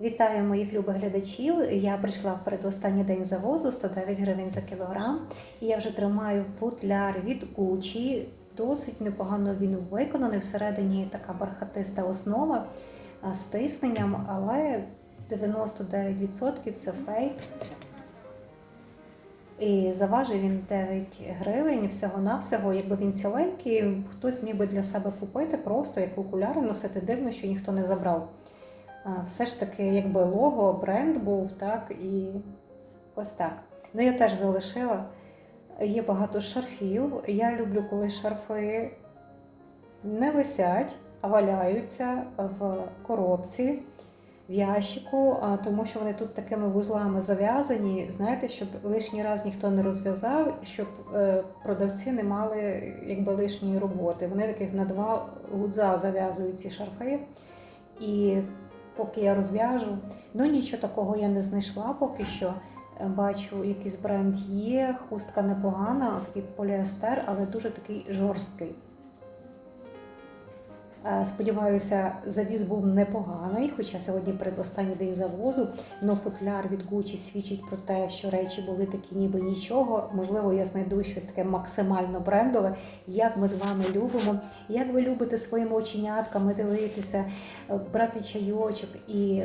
Вітаю моїх любих глядачів. Я прийшла в передостанній день завозу 109 гривень за кілограм. І я вже тримаю футляр від Gucci. Досить непогано він виконаний. Всередині така бархатиста основа з тисненням, але 99% це фейк. І заважив він 9 гривень всього-навсього. Якби він ціленький, хтось міг би для себе купити, просто як окуляри носити. Дивно, що ніхто не забрав. Все ж таки, якби лого, бренд був, так, і ось так. Ну, я теж залишила. Є багато шарфів. Я люблю, коли шарфи не висять, а валяються в коробці, в ящику, тому що вони тут такими вузлами зав'язані, знаєте, щоб лишній раз ніхто не розв'язав, і щоб е, продавці не мали якби лишньої роботи. Вони таких на два гудза зав'язують ці шарфи. І поки я розв'яжу, ну нічого такого я не знайшла поки що. Е, Бачу, якийсь бренд є, хустка непогана, такий поліестер, але дуже такий жорсткий. Е, Сподіваюся, завіз був непоганий, хоча сьогодні передостанній день завозу. Но футляр від Gucci свідчить про те, що речі були такі, ніби нічого. Можливо, я знайду щось таке максимально брендове, як ми з вами любимо. Як ви любите своїми оченятками дивитися, е, брати чайочок і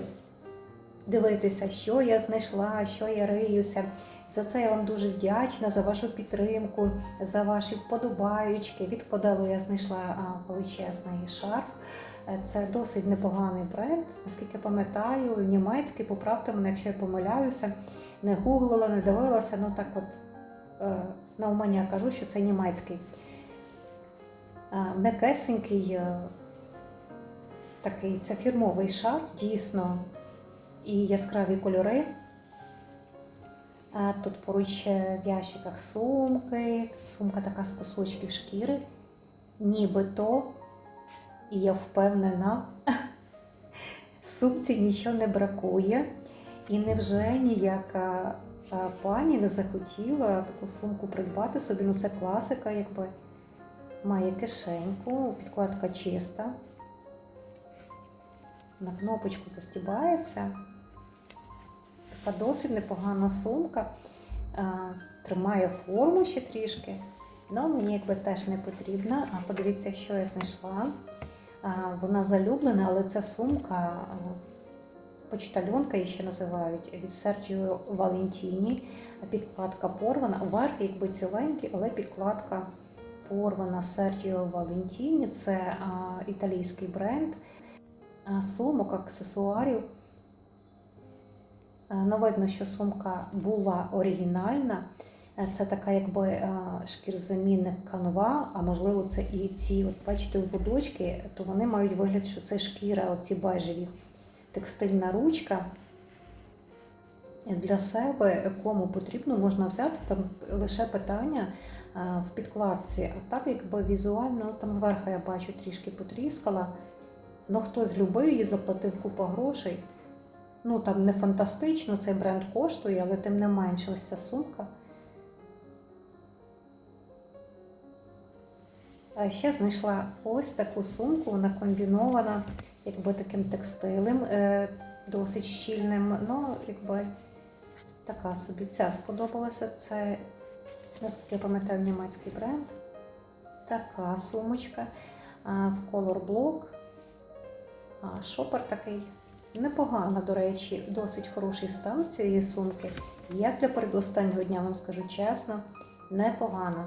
дивитися, що я знайшла, що я риюся. За це я вам дуже вдячна, за вашу підтримку, за ваші вподобаючки. Від Коделу я знайшла величезний шарф. Е, Це досить непоганий бренд, наскільки пам'ятаю, німецький, поправте мене, якщо я помиляюся. Не гуглила, не дивилася, ну так от е, навмання кажу, що це німецький. Е, М'якесенький е, такий, це фірмовий шарф, дійсно, і яскраві кольори. Тут поруч е, в ящиках сумки, сумка така з кусочків шкіри, нібито, і я впевнена, сумці нічого не бракує. І невже ніяка пані не захотіла таку сумку придбати собі? Ну це класика, якби має кишеньку, підкладка чиста, на кнопочку застібається. Така досить непогана сумка. Тримає форму ще трішки. Ну, мені якби теж не потрібна. А подивіться, що я знайшла. Вона залюблена, але ця сумка, почтальонка її ще називають від Серджіо Валентіні. Підкладка порвана. Верх якби ціленький, але підкладка порвана Серджіо Валентіні. Це італійський бренд. Сумок, аксесуарів. Е, Ну, видно, що сумка була оригінальна. Е, Це така, якби е, шкірзамінник канва, а можливо, це і ці, от бачите, водочки, то вони мають вигляд, що це шкіра, оці бежеві. Текстильна ручка. Для себе, кому потрібно, можна взяти там лише питання в підкладці. А так, якби візуально, там зверху я бачу трішки потріскала. Ну, хтось любив її, заплатив купу грошей. Ну, там не фантастично, цей бренд коштує, але тим не менше, ось ця сумка. А ще знайшла ось таку сумку, вона комбінована, якби таким текстилем, е, досить щільним. Ну, якби така собі ця сподобалася. Це, наскільки я пам'ятаю, німецький бренд. Така сумочка в Color. А, шопер такий. Непогано, до речі, досить хороший стан цієї сумки. Як для передостаннього дня, вам скажу чесно, непогано.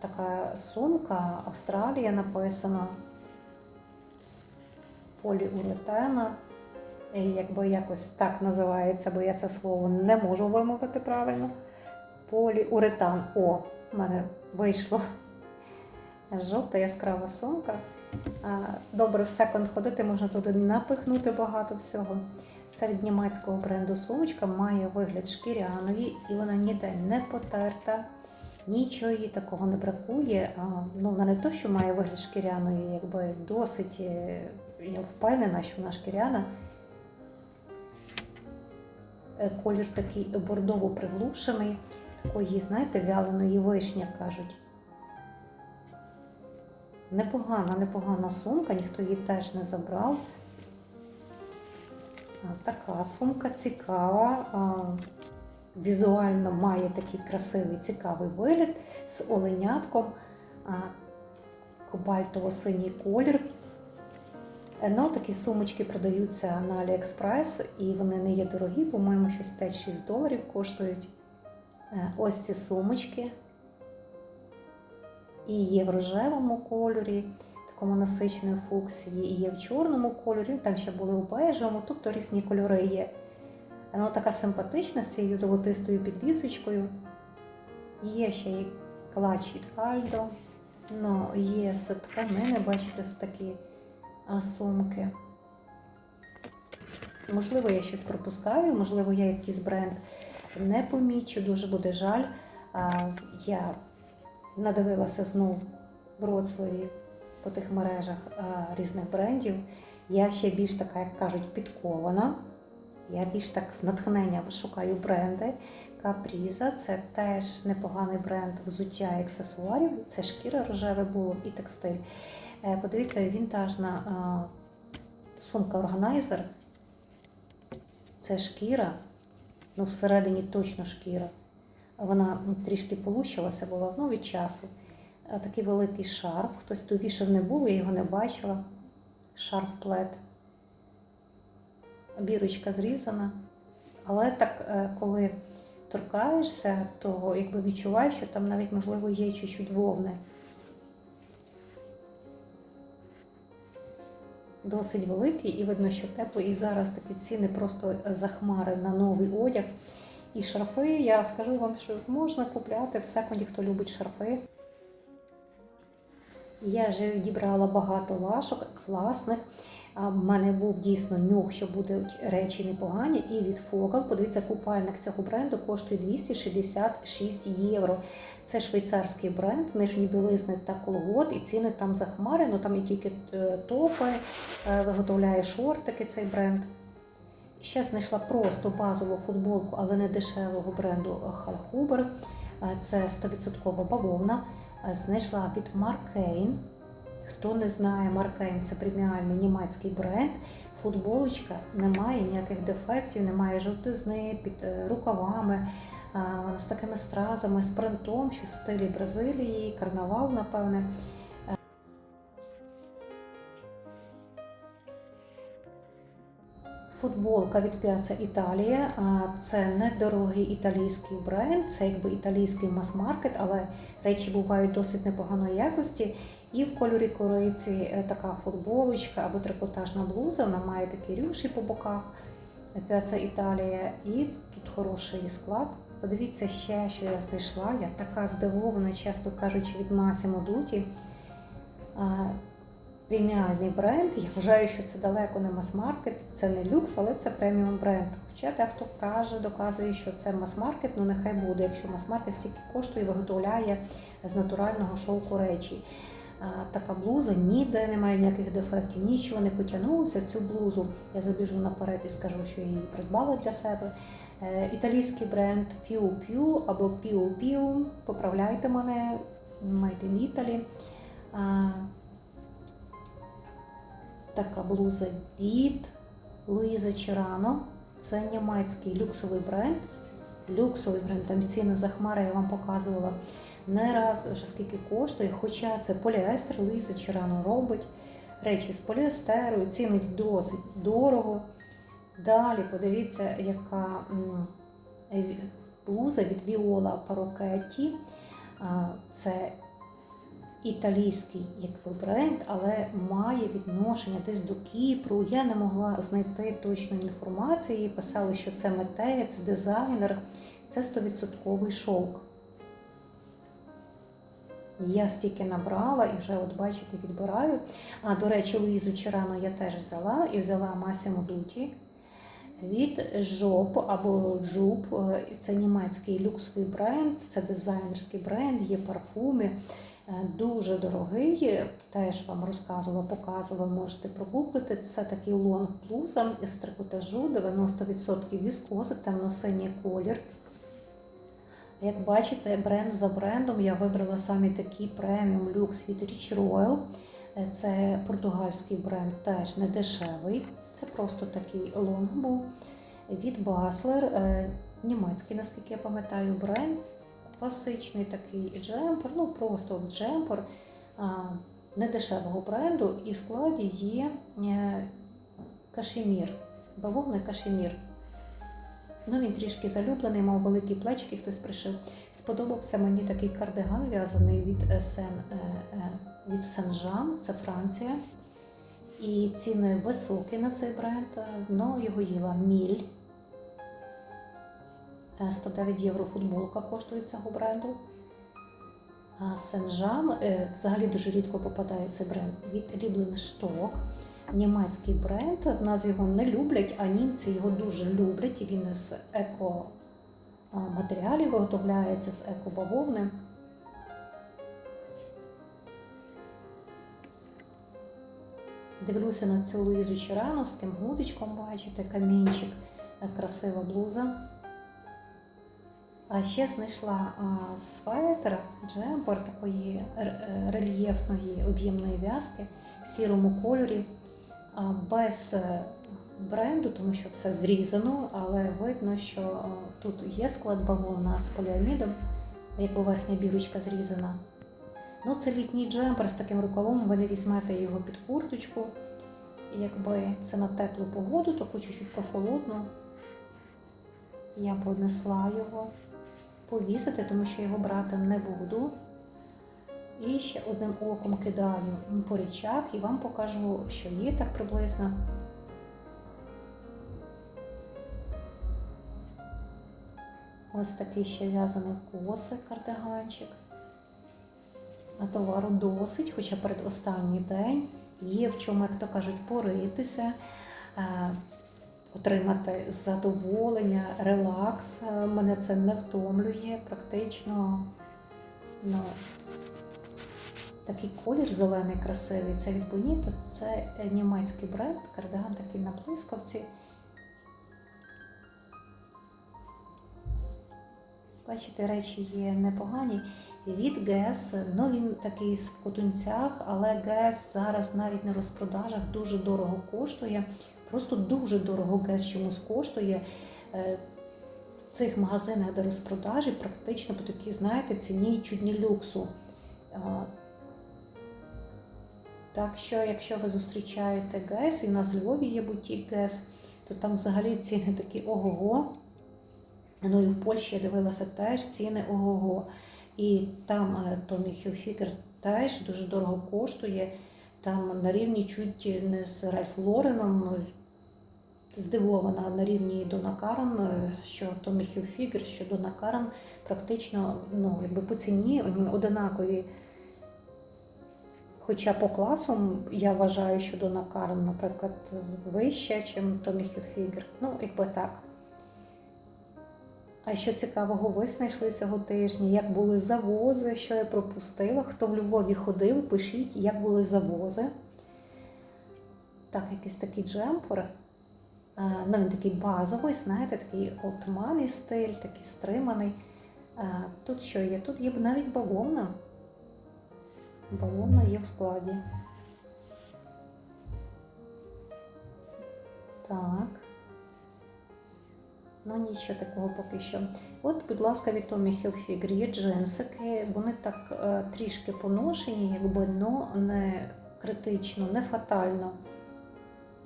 Така сумка Австралія написана з поліуретана. Якби якось так називається, бо я це слово не можу вимовити правильно. Поліуретан. О, в мене вийшло. Жовта яскрава сумка. Добре, в секонд ходити можна туди напихнути багато всього. Це від німецького бренду сумочка має вигляд шкіряної, і вона ніде не потерта, нічого їй такого не бракує. Ну, вона не то, що має вигляд шкіряної, якби досить, е, я впевнена, що вона шкіряна. Е, Колір такий бордово приглушений, такої, знаєте, вяленої вишні, кажуть. Непогана, непогана сумка, ніхто її теж не забрав. Така сумка цікава. Візуально має такий красивий цікавий вигляд з оленятком, кобальтово-синій колір. Ну, такі сумочки продаються на AliExpress і вони не є дорогі, по-моєму, щось 5-6 доларів коштують. Е, Ось ці сумочки. І є в рожевому кольорі, такому насиченому фуксії, і є в чорному кольорі, там ще були у бежевому, тобто різні кольори є. Вона така симпатична з цією золотистою підвісочкою. Є ще й клач від Альдо. Ну, є з тканини, бачите, з такі сумки. Можливо, я щось пропускаю, можливо, я якийсь бренд не помічу, дуже буде жаль. А, я надивилася знов в Вроцлаві по тих мережах а, різних брендів. Я ще більш така, як кажуть, підкована. Я більш так з натхненням шукаю бренди. Капріза це теж непоганий бренд взуття і аксесуарів. Це шкіра рожеве було і текстиль. Е, Подивіться, вінтажна а, сумка органайзер. Це шкіра, ну всередині точно шкіра. Вона трішки полущилася була ну, від часу. Такий великий шарф. Хтось тут вішав не був, я його не бачила. Шарф плет. Бірочка зрізана. Але так, е, коли торкаєшся, то якби відчуваєш, що там навіть, можливо, є чуть-чуть вовни. Досить великий і видно, що теплий. І зараз такі ціни просто захмари на новий одяг. І шарфи, я скажу вам, що можна купляти в секунді, хто любить шарфи. Я вже відібрала багато лашок класних. В мене був дійсно нюх, що будуть речі непогані. І від Фокал, подивіться, купальник цього бренду коштує 266 євро. Це швейцарський бренд, нижні білизни та колгот, і ціни там захмари, ну там і тільки е, топи, е, виготовляє шортики цей бренд. Ще знайшла просто базову футболку, але не дешевого бренду Halhuber. Е, Це 100% бавовна. Е, Знайшла від Маркейн. Хто не знає, Маркейн це преміальний німецький бренд. Футболочка не має ніяких дефектів, немає жовтизни під е, рукавами. Вона з такими стразами, з принтом, що в стилі Бразилії, карнавал, напевне. Футболка від Piazza Італія. Це недорогий італійський бренд, це якби італійський мас-маркет, але речі бувають досить непоганої якості. І в кольорі кориці е, така футболочка або трикотажна блуза, вона має такі рюші по боках. Piazza Італія, і тут хороший склад. Подивіться ще, що я знайшла. Я така здивована, чесно кажучи, від Massimo Dutti. Преміальний бренд. Я вважаю, що це далеко не мас-маркет, це не люкс, але це преміум бренд. Хоча дехто каже, доказує, що це мас-маркет, ну нехай буде, якщо мас-маркет стільки коштує, виготовляє з натурального шовку речі. Така блуза ніде немає ніяких дефектів, нічого не потягнулося. Цю блузу я забіжу наперед і скажу, що її придбала для себе. Е, Італійський бренд Piu Piu або Piu Piu. Поправляйте мене, Made in Italy. Така блуза від Луїза Чирано. Це німецький люксовий бренд. Люксовий бренд, там ціни захмари, я вам показувала не раз, вже скільки коштує, хоча це поліестер, Луїза Чирано робить речі з поліестеру, цінить досить дорого. Далі подивіться, яка блуза від Viola Parocchetti. А, Це італійський якби, бренд, але має відношення десь до Кіпру. Я не могла знайти точної інформації. Писали, що це митець, дизайнер, це 100% шовк. Я стільки набрала і вже, от бачите, відбираю. А, до речі, Луїзу Чирано я теж взяла і взяла Massimo Dutti від Жоп або Джуб. Е, Це німецький люксовий бренд, це дизайнерський бренд, є парфуми. Е, Дуже дорогий, теж вам розказувала, показувала, можете прогуглити. Це такий лонг блуза з трикотажу, 90% віскози, темно-синій колір. Як бачите, бренд за брендом я вибрала саме такий преміум люкс від Rich Royal. Е, Це португальський бренд, теж не дешевий. Це просто такий лонг був від Баслер. Е, Німецький, наскільки я пам'ятаю, бренд. Класичний такий джемпер, ну просто джемпер недешевого бренду, і в складі є е, кашемір, бавовний кашемір. Ну, він трішки залюблений, мав великі плечики, хтось пришив. Сподобався мені такий кардиган в'язаний від е, Сен, е, від Сен-Жан, це Франція. І ціни високі на цей бренд. Ну, його їла міль. Е, 109 євро футболка коштує цього бренду. А Сен-Жан е, взагалі дуже рідко попадає цей бренд від Lieblingstock. Німецький бренд. В нас його не люблять, а німці його дуже люблять. Він з еко а, матеріалів виготовляється з еко-бавовни. Дивлюся на цю Луїзу Чирану з таким гудзичком, бачите, камінчик, Е, красива блуза. А ще знайшла светр, джемпер такої е, рельєфної об'ємної в'язки в сірому кольорі, без е, бренду, тому що все зрізано, але видно, що тут є склад бавовна з поліамідом, якби верхня бірочка зрізана. Ну, це літній джемпер з таким рукавом, ви не візьмете його під курточку. Якби це на теплу погоду, таку чуть-чуть прохолодну. Я понесла його повісити, тому що його брати не буду. І ще одним оком кидаю по речах і вам покажу, що є так приблизно. Ось такий ще в'язаний в коси кардиганчик. А товару досить, хоча передостанній день є в чому, як то кажуть, поритися, е, отримати задоволення, релакс. Е, Мене це не втомлює практично. Ну, такий колір зелений красивий. Це від Bonita, це німецький бренд, кардиган такий на блискавці. Бачите, речі є непогані. Від ГЕС, ну він такий в котунцях, але ГЕС зараз навіть на розпродажах дуже дорого коштує. Просто дуже дорого ГЕС чомусь коштує. Е, В цих магазинах, де розпродажі, практично по такій, знаєте, ціні чуть не люксу. Так що, якщо ви зустрічаєте ГЕС, і в нас в Львові є бутік ГЕС, то там взагалі ціни такі ого-го. Ну і в Польщі я дивилася теж ціни ого-го. І там е, Tommy Hilfiger теж дуже дорого коштує. Там на рівні чуть не з Ральф Лореном. Здивована на рівні Дона Карен, е, що Tommy Hilfiger, що Дона Карен практично ну, якби по ціні одинакові. Хоча по класу я вважаю, що Дона Карен, наприклад, вища, ніж Tommy Hilfiger. Ну, якби так. А що цікавого ви знайшли цього тижня? Як були завози, що я пропустила? Хто в Львові ходив, пишіть, як були завози. Так, якийсь такий джемпер. А, Ну, він такий базовий, знаєте, такий олдмані стиль, такий стриманий. Тут що є? Тут є навіть бавовна. Бавовна є в складі. Так. Ну, нічого такого поки що. От, будь ласка, від Tommy Hilfiger є джинсики. Вони так е, трішки поношені, якби, но не критично, не фатально.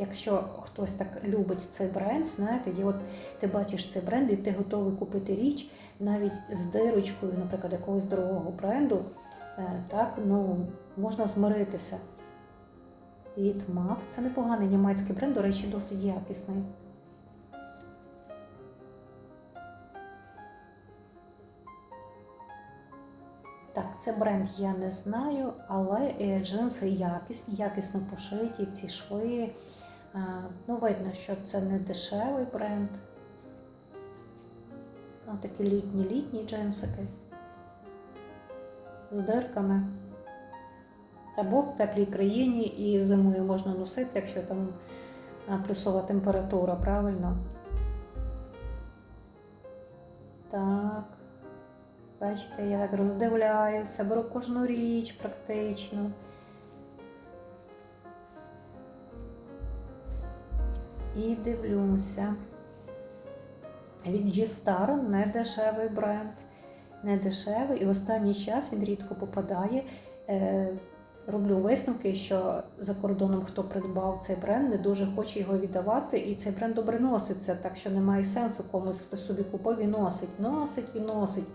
Якщо хтось так любить цей бренд, знаєте, і от ти бачиш цей бренд, і ти готовий купити річ навіть з дирочкою, наприклад, якогось дорогого бренду, е, так, ну, можна змиритися. Від MAC, це непоганий німецький бренд, до речі, досить якісний. Так, це бренд я не знаю, але е, джинси якісні, якісно пошиті, ці шви. А, Ну, видно, що це не дешевий бренд. Ось такі літні-літні джинсики з дирками. Або в теплій країні і зимою можна носити, якщо там плюсова температура, правильно? Так. Бачите, я так роздивляюся, беру кожну річ практично. І дивлюся. Від G-Star не дешевий бренд. Не дешевий. І в останній час він рідко попадає. Е, роблю висновки, що за кордоном хто придбав цей бренд, не дуже хоче його віддавати, і цей бренд добре носиться, так що немає сенсу комусь, хто собі купив і носить, носить і носить.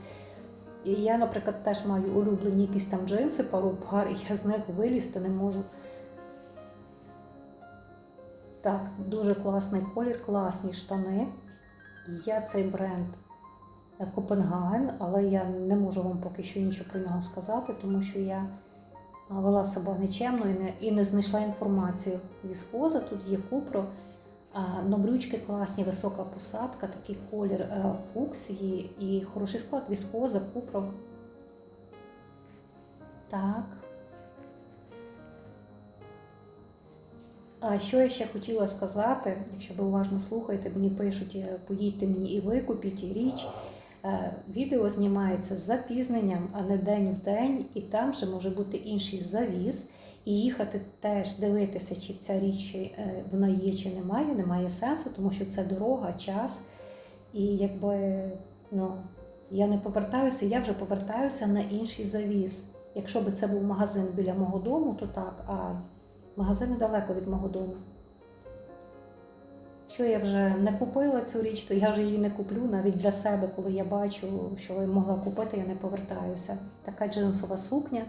І я, наприклад, теж маю улюблені якісь там джинси, пару пар, і я з них вилізти не можу. Так, дуже класний колір, класні штани. Я цей бренд е, Копенгаген, але я не можу вам поки що нічого про нього сказати, тому що я вела себе нечемно і не, і не знайшла інформацію. Віскоза, тут є купро, но брючки класні, висока посадка, такий колір е, фуксії і хороший склад віскоза, купро. Так. А що я ще хотіла сказати, якщо ви уважно слухаєте, мені пишуть, е, поїдьте мені і ви купіть і річ. Е, Відео знімається з запізненням, а не день в день, і там же може бути інший завіс. І їхати теж дивитися, чи ця річ е, вона є, чи немає, немає сенсу, тому що це дорога, час. І якби ну, я не повертаюся, я вже повертаюся на інший завіс. Якщо б це був магазин біля мого дому, то так, а магазин недалеко від мого дому. Якщо я вже не купила цю річ, то я вже її не куплю навіть для себе, коли я бачу, що я могла купити, я не повертаюся. Така джинсова сукня.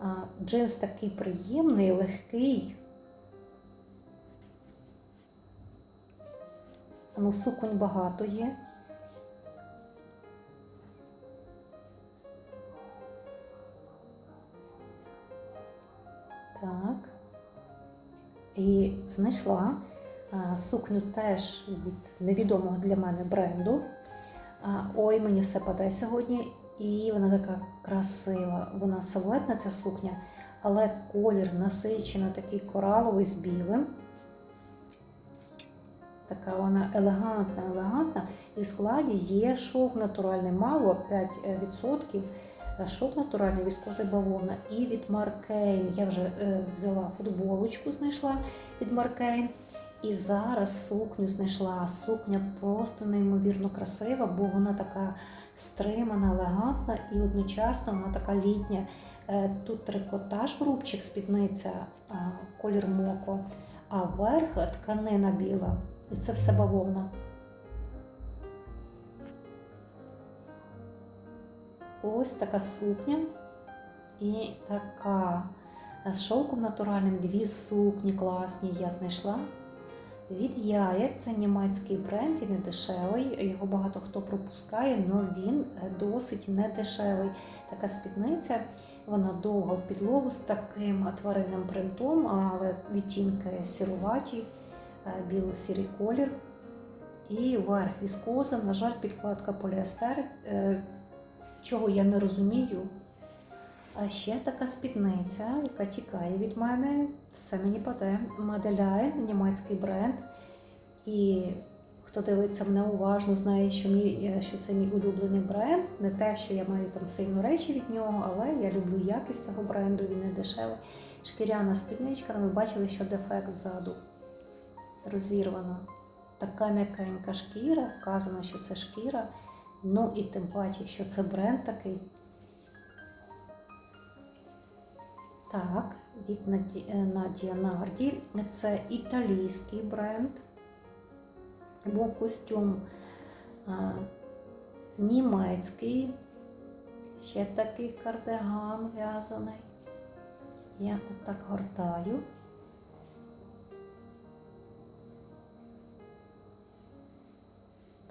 А, Джинс такий приємний, легкий. Ну, суконь багато є. Так. І знайшла сукню теж від невідомого для мене бренду. Ой, мені все паде сьогодні. І вона така красива. Вона силуетна ця сукня, але колір насичено такий кораловий з білим. Така вона елегантна, елегантна. І в складі є шов натуральний, мало 5%. Шов натуральний віскози бавовна і від Маркейн. Я вже е, взяла футболочку, знайшла від Маркейн. І зараз сукню знайшла. Сукня просто неймовірно красива, бо вона така стримана, елегантна і одночасно вона така літня. Е, Тут трикотаж, рубчик, спідниця, колір моко, а верх тканина біла. І це все бавовна. Ось така сукня і така з шовком натуральним, дві сукні класні я знайшла. Від яєць це німецький бренд і не дешевий. Його багато хто пропускає, але він досить не дешевий. Така спідниця, вона довга в підлогу з таким тваринним принтом, але відтінки сіруваті, біло-сірий колір. І верх віскоза, на жаль, підкладка поліестер, е, чого я не розумію. А ще така спідниця, яка тікає від мене, все мені паде. Маделяйн, німецький бренд. І хто дивиться мене уважно, знає, що мій, що це мій улюблений бренд. Не те, що я маю там сильно речі від нього, але я люблю якість цього бренду, він не дешевий. Шкіряна спідничка, ви бачили, що дефект ззаду розірвана. Така м'якенька шкіра, вказано, що це шкіра. Ну і тим паче, що це бренд такий. Так, від Надія Нарді. Це італійський бренд. Був костюм а, німецький, ще такий кардиган в'язаний. Я отак гортаю.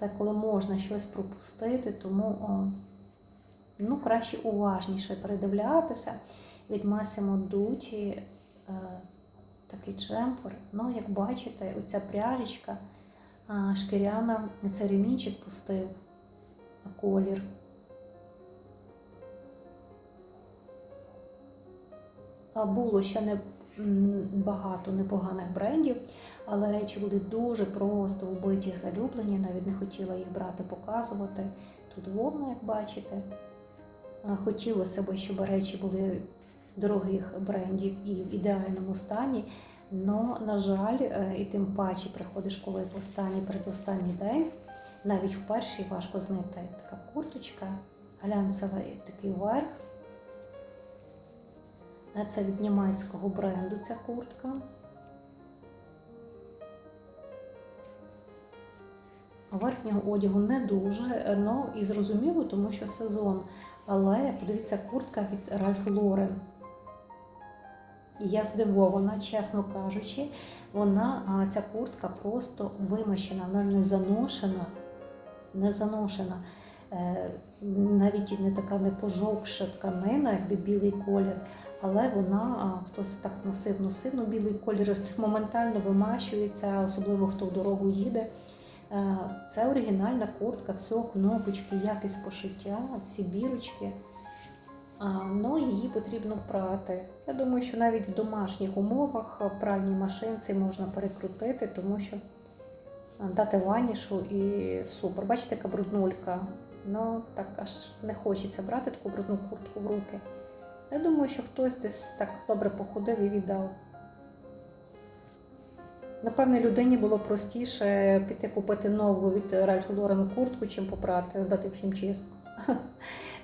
Та коли можна щось пропустити, тому о, ну, краще уважніше передивлятися від Massimo Dutti е, такий джемпер. Ну, як бачите, оця пряжечка е, шкіряна, це ремінчик пустив колір. А Було ще не багато непоганих брендів, але речі були дуже просто вбиті, залюблені, навіть не хотіла їх брати, показувати. Тут вовна, як бачите. Хотілося б, щоб речі були дорогих брендів і в ідеальному стані. Но, на жаль, е, і тим паче приходиш, коли в останній передостанній день, навіть в перший важко знайти така курточка, глянцевий такий верх. Це від німецького бренду ця куртка. Верхнього одягу не дуже, ну і зрозуміло, тому що сезон. Але подивіться, куртка від Lauren. І я здивована, чесно кажучи, вона, ця куртка просто вимащена, вона не заношена, не заношена. Е, навіть не така не пожовкша тканина, якби білий колір, але вона, хтось так носив, носив, ну білий колір моментально вимащується, особливо хто в дорогу їде. Е, Це оригінальна куртка, все, кнопочки, якість пошиття, всі бірочки. Ну, її потрібно прати. Я думаю, що навіть в домашніх умовах в пральній машинці можна перекрутити, тому що дати ванішу і супер. Бачите, яка бруднулька. Ну, так аж не хочеться брати таку брудну куртку в руки. Я думаю, що хтось десь так добре походив і віддав. Напевне, людині було простіше піти купити нову від Ralph Lauren куртку, чим попрати, здати в хімчистку.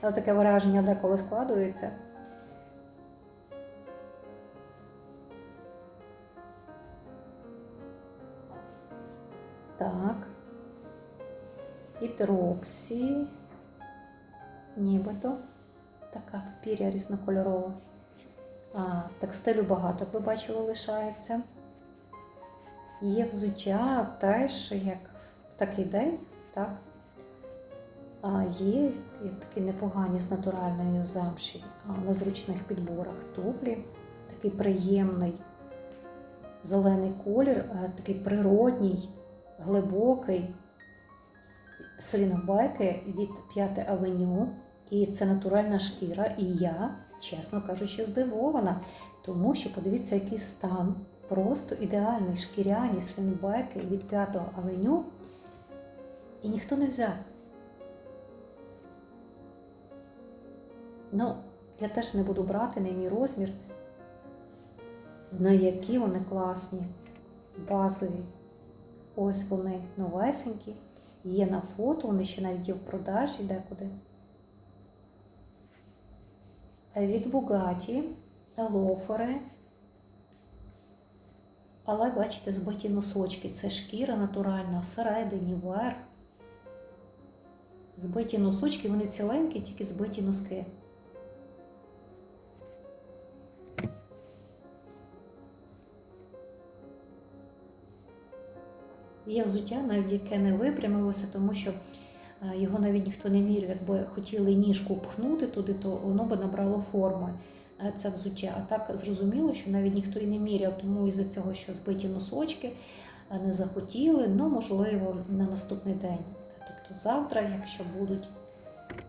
Таке враження деколи складується. Так. Від Роксі. Нібито. Така впіря різнокольорова. А, текстилю багато, як ви бачили, лишається. Є взуття теж як в такий день, так? А є такі непогані з натуральної замші а, на зручних підборах туфлі. Такий приємний зелений колір, такий природній, глибокий слінбеки від 5 авеню. І це натуральна шкіра. І я, чесно кажучи, здивована, тому що подивіться, який стан. Просто ідеальний шкіряні слінбеки від 5 авеню. І ніхто не взяв. Ну, я теж не буду брати не мій розмір. Ну, які вони класні, базові. Ось вони новесенькі. Є на фото, вони ще навіть є в продажі декуди. Від Бугаті, лофери. Але, бачите, збиті носочки. Це шкіра натуральна, всередині, вверх. Збиті носочки, вони ціленькі, тільки збиті носки. Є взуття, навіть яке не випрямилося, тому що е, його навіть ніхто не міряв. Якби хотіли ніжку пхнути туди, то воно би набрало форми. Е, Це взуття. А так зрозуміло, що навіть ніхто і не міряв, тому із-за цього, що збиті носочки е, не захотіли, ну можливо, на наступний день. Тобто завтра, якщо будуть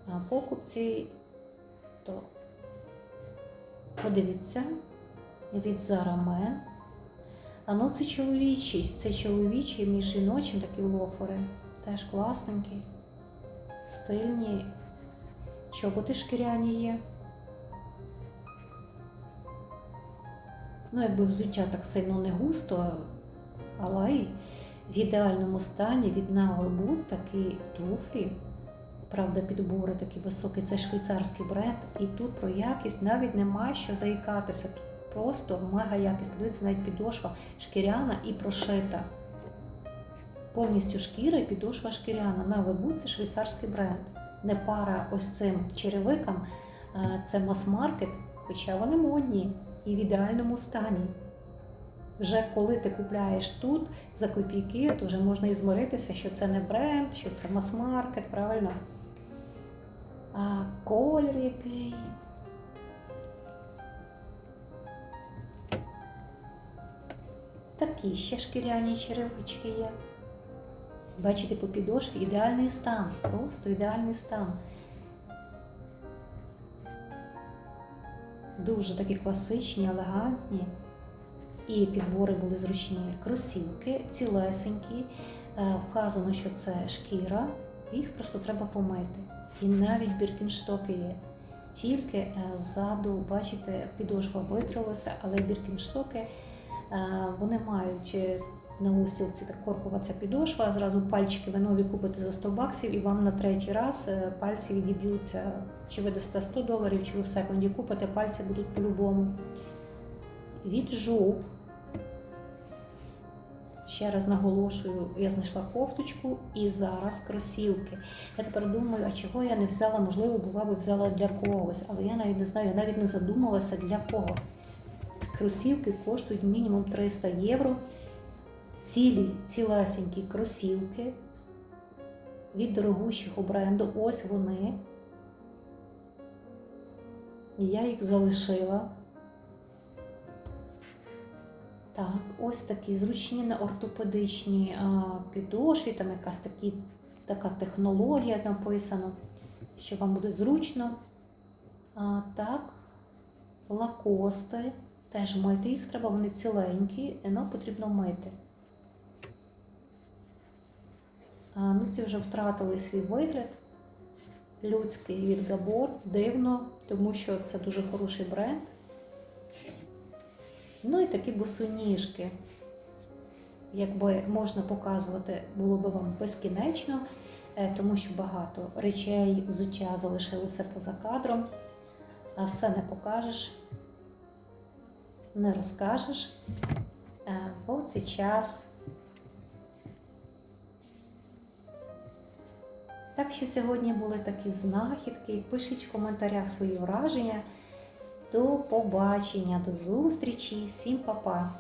е, покупці, то подивіться від Зараме. А ну це чоловічий, це чоловічий між жіночим такі лофери. Теж класненькі, стильні. Чоботи шкіряні є. Ну, якби взуття так сильно не густо, але й в ідеальному стані від Наглбут такі туфлі. Правда, підбори такі високі, це швейцарський бренд. І тут про якість навіть нема що заїкатися. Тут просто мега якість. Подивіться, навіть підошва шкіряна і прошита. Повністю шкіра і підошва шкіряна. На вебу це швейцарський бренд. Не пара ось цим черевикам, це мас-маркет, хоча вони модні і в ідеальному стані. Вже коли ти купляєш тут за копійки, то вже можна і змиритися, що це не бренд, що це мас-маркет, правильно? А колір який. Такі ще шкіряні черевички є. Бачите, по підошві ідеальний стан, просто ідеальний стан. Дуже такі класичні, елегантні. І підбори були зручні. Кросівки, цілесенькі. Е, Вказано, що це шкіра, їх просто треба помити. І навіть біркінштоки є. Тільки е, ззаду, бачите, підошва витрилася, але біркінштоки Е, Вони мають на устілці так коркова ця підошва, зразу пальчики ви нові купите за 100 баксів, і вам на третій раз е, пальці відіб'ються. Чи ви дасте 100 доларів, чи ви в секунді купите, пальці будуть по-любому. Від жуп. Ще раз наголошую, я знайшла кофточку і зараз кросівки. Я тепер думаю, а чого я не взяла, можливо, була би взяла для когось, але я навіть не знаю, я навіть не задумалася для кого. Кросівки коштують мінімум 300 євро. Цілі, цілесенькі кросівки від дорогущого бренду. Ось вони. І я їх залишила. Так, ось такі зручні на ортопедичні підошві, там якась такі, така технологія написано, що вам буде зручно. А, так, лакости, теж мити їх треба, вони ціленькі, але потрібно мити. А, ну, ці вже втратили свій вигляд. Людський від Габор. Дивно, тому що це дуже хороший бренд. Ну і такі босоніжки. Якби можна показувати, було би вам безкінечно, е, тому що багато речей, взуття залишилося поза кадром, а все не покажеш, не розкажеш, Е, бо це час. Так що сьогодні були такі знахідки. Пишіть в коментарях свої враження. До побачення, до зустрічі, всім па-па!